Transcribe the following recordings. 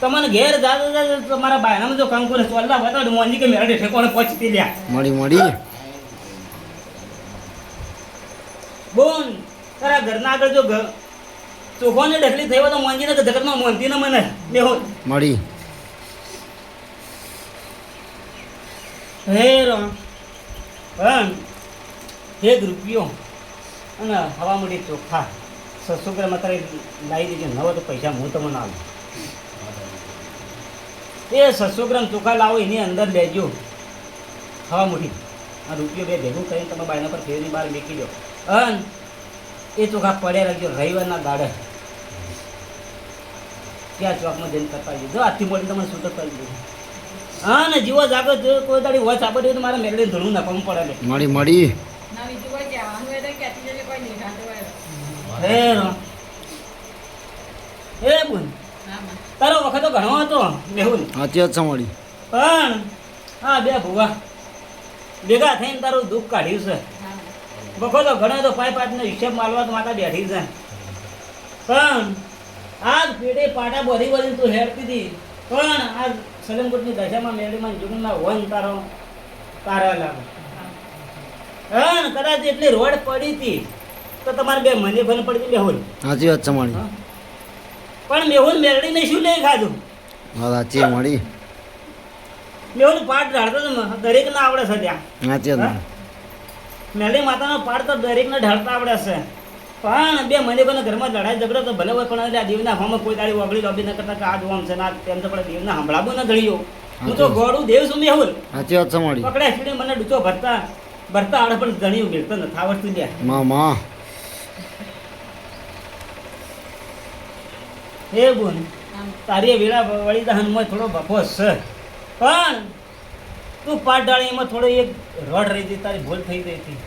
તમને ઘેર જાતો જાતો તમારા બાયનામાં જો કામ કરે તો અલ્લાહ બતાડે મોંજી કે મેળે ઠેકોને પહોંચતી લ્યા. મળી મળી. બોન તારા ઘરના આગળ જો ચોખોને ડખલી થઈ હોય તો મોંજીને કે જગતમાં મોંજી ન મને. બેહો મળી. હે રામ. પણ એક રૂપિયો અને હવા મળી ચોખા. સસુગ્રામાં તારે લાવી દેજો નવો તો પૈસા હું તમને આવું એ સસ્સો ગ્રામ ચોખા લાવો એની અંદર લેજો. હવા મૂઠી આ રૂપિયો બે ભેગું કરીને તમે બાયના પર ફેરની બહાર મૂકી દો. અન એ ચોખા પડ્યા રાખજો રવિવારના દાડે. ત્યાં ચોકમાં જઈને આવજો જો આથી મોટી તમે છૂટક કરી દીધું હા ને જીવો જાગો જો કોઈ દાડી વોચ આપે તો મારે મેળવી ધૂળું નાખવું પડે મળી મળી. હે હે બોલ. તારો વખત તો ઘણો હતો મેહુલ સાચી વાત સાંભળી પણ હા બે ભૂવા ભેગા થઈને તારું દુઃખ કાઢ્યું છે. વખત તો ઘણો તો પાંચ પાંચનો હિસાબ માલવા તો માતા બેઠી છે. પણ આજ પેટે પાટા બોધી બોધી તું હેરતી હતી. પણ આ સલમકોટની દશામાં મેળીમાં જુગમાં વન તારો તારા લાગે હા કદાચ એટલી રોડ પડી હતી તો તમારે બે મને ભલે પડી મેહુલ સાચી વાત હા. પણ મેહુલ મેળડીને શું લઈ ખાધું? સાચી મળી મેહુલ પાઠ ઢાળતો તો દરેક ના આવડે છે ત્યાં. સાચી વાત. માતાનો પાઠ તો દરેકને ઢાળતા આવડે છે. પણ બે મને કોને ઘરમાં લડાઈ ઝઘડો તો ભલે હોય પણ આ દેવના હમ કોઈ દાડી વગડી લોબી ન કરતા કે આ જોમ છે ના તેમ તો પણ દેવના હંભળાવું ન ધડ્યો હું તો ગોળું દેવ છું મેહુલ. સાચી વાત છે મળી પકડ્યા મને ડૂચો ભરતા ભરતા આવડે પણ ઘણી મિલતો નથી આવડતું લ્યા માં. હે બોન તારી વેળા વળી દહનમાં થોડો બફો છે. પણ તું પાટ ડાળી એમાં થોડો એક રડ રહી હતી તારી ભૂલ થઈ ગઈ હતી.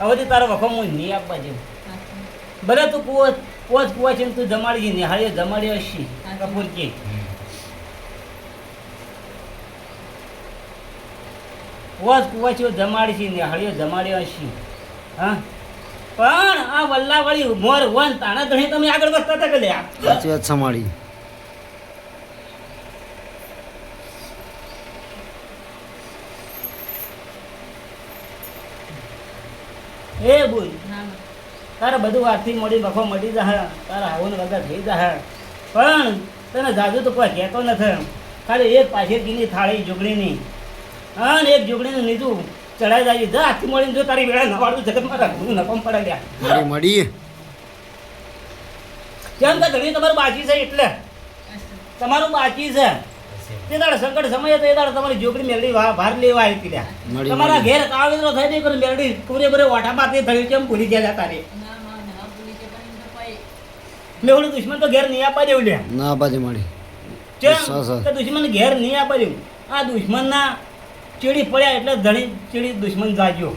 હવેથી તારો વખો હું નહીં આપવા જેવું ભલે તું કુવો પોચ કુવા છે ને તું જમાડી નિહાળીએ જમાડી હશી. કે. પોચ કુવા છે જમાડી છે નિહાળીએ જમાડી હશી. હા? પણ આ વલ્લાવાળી મોર વન તાણા ધણી તમે આગળ વધતા હતા કે લ્યા? સાચી વાત છે એ બોલ. તારે બધું આથી મળી બખો મળી જાય તારા હવન વગર થઈ જાય પણ તને જાજુ તો કોઈ કહેતો નથી. ખાલી એક પાછળની થાળી જુગડીની હા ને એક જુગડીનું લીધું ચડાઈ જાય જા હાથી મળીને જો તારી વેળા નવાડું જગતમાં રાખવું નકમ પડે ગયા મળી મળી. કેમ કે ઘણી તમારું બાકી છે એટલે? તમારું બાકી છે. તે દાડે સંકટ સમય તે દાડે તમારી જોગડી મેલડી ભાર લેવા આવી હતી તમારા ઘેર કાવતરો થઈ નહીં પણ મેલડી પૂરે પૂરે ઓઠામાં તે થયું કેમ ભૂલી ગયા તારે? ના, માં, ના મેવડું દુશ્મન તો ઘેર નહીં આપવા દેવું લે ના મળી. Sir, sir. કે દુશ્મન ઘેર નહીં આપવા દેવું આ દુશ્મનના ચીડી પડ્યા એટલે ધણી ચીડી દુશ્મન જાગ્યો.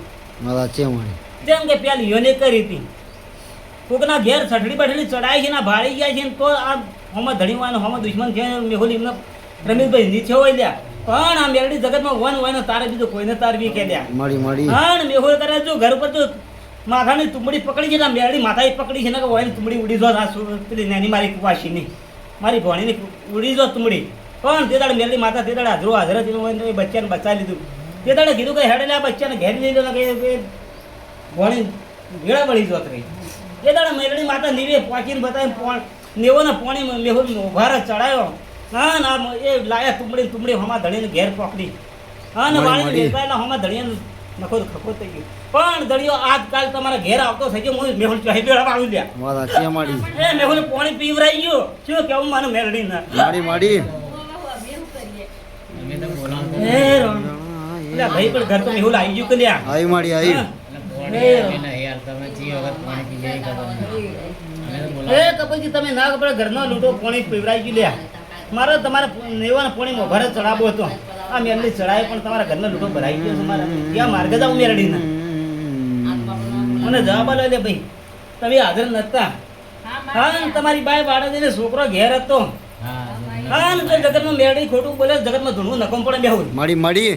સાચી મળી જેમ કે પેલી યોને કરી હતી. કોકના ઘેર સઠડી બઠડી ચડાઈ છે ને ભાળી ગયા છે ને તો આ હોમાં ધણીવાનો હોમાં દુશ્મન છે મેહુલ એમને રમેશભાઈ નીચે હોય લ્યા. પણ આ મેરડી જગતમાં વન હોય ને તારે બીજું કોઈને તારવી કે લ્યા. મળી મળી. હા મેહુલ કરે જો ઘર પર જો માથાની તુંબડી પકડી છે ને આ મેરડી માથા પકડી છે ને કે હોય તુંબડી ઉડી જો આ પેલી નાની મારી કુવાસીની મારી ભણીની ઉડી જો તુંબડી. પણ તે દાડે મેરડી માતા તે દાડે હાજરો હાજર હતી હોય ને એ બચ્ચાને બચાવી લીધું. તે દાડે કીધું કે હેડે આ બચ્ચાને ઘેર લઈ લો ને કે ભણી વેળા વળી જોત રહી. એ દાડે મેરડી માતા નીવે પહોંચીને બતાવી પોણ નેવોના પોણી મેહુલ ઉભાર ચડાયો. હા ના એ લાયા તુંબડી તુંબડી હમા ધણીને ઘેર પકડી હા ને વાળી. વેચાયેલા હમા ધણીને નખો ખખો થઈ ગયો. પણ ધણીઓ આજકાલ તમારા ઘેર આવતો થઈ ગયો હું મેહુલ ચાહી બેડા પાડું લ્યા. એ મેહુલ પાણી પીવરાઈ ગયો. શું કેવું માનું મેરડી ના માડી મળી ઓવા ઓવા બે શું કરીએ? એ રામ. એટલે ભાઈ પણ ઘર તો મેહુલ આવી ગયું કે લ્યા? આવી મળી આવી. હા. એ કપલજી તમે ના કપડા ઘરનો લૂંટો પોણી પીવરાઈ ગયું લ્યા. મારે તમારે નેવાના પોણી મોભારે ચડાવો હતો. આ મેરડી ચડાય પણ તમારા ઘરનો લૂંટો ભરાઈ ગયો છે મારા. ત્યાં માર્ગ જાઉં મેરડીના? મને જવાબ આલો લે ભાઈ તમે હાજર નતા હા. હા તમારી બાય બાળક છોકરો ઘેર હતો. હા ને જો જગતમાં મેરડી ખોટું બોલે જગતમાં ધૂણવું નકમ પડે બેહું. મળી મળી.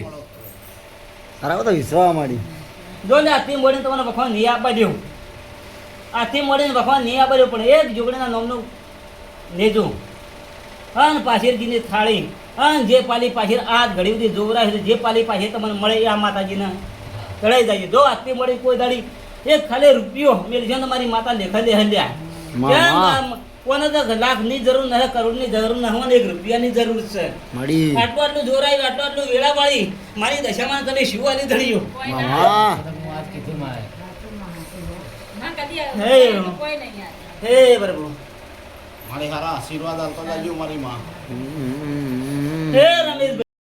તારા તો વિશ્વા મળી. જો ને આથી મળીને તમને વખવા નહીં આપવા દેવું. આથી મળીને વખવા નહીં આપવા દેવું પણ એક જોગણીના નામનું લેજો. અને પાછળજીની થાળી. અને જે પાલી પાછળ આ ઘડી બધી જોવરાય છે જે પાલી પાછી તમને મળે એ આ માતાજીને ચડાઈ જાય. જો આજથી મળી કોઈ દાડી એક ખાલી રૂપિયો મેળજો મારી માતા લેખા દે હલ્યા. કોને તો લાખની જરૂરની જરૂર નથી અને એક રૂપિયાની જરૂર છે. આટલું આટલું જોરાયું આટલું આટલું વેળા વાળી મારી દશામાં તને શિવાલી ધડ્યું ના ના હે. કોઈ નહીં યાર હે બરાબર મારી હારા આશીર્વાદ આપતા જાજો મારી માં. હે રમેશ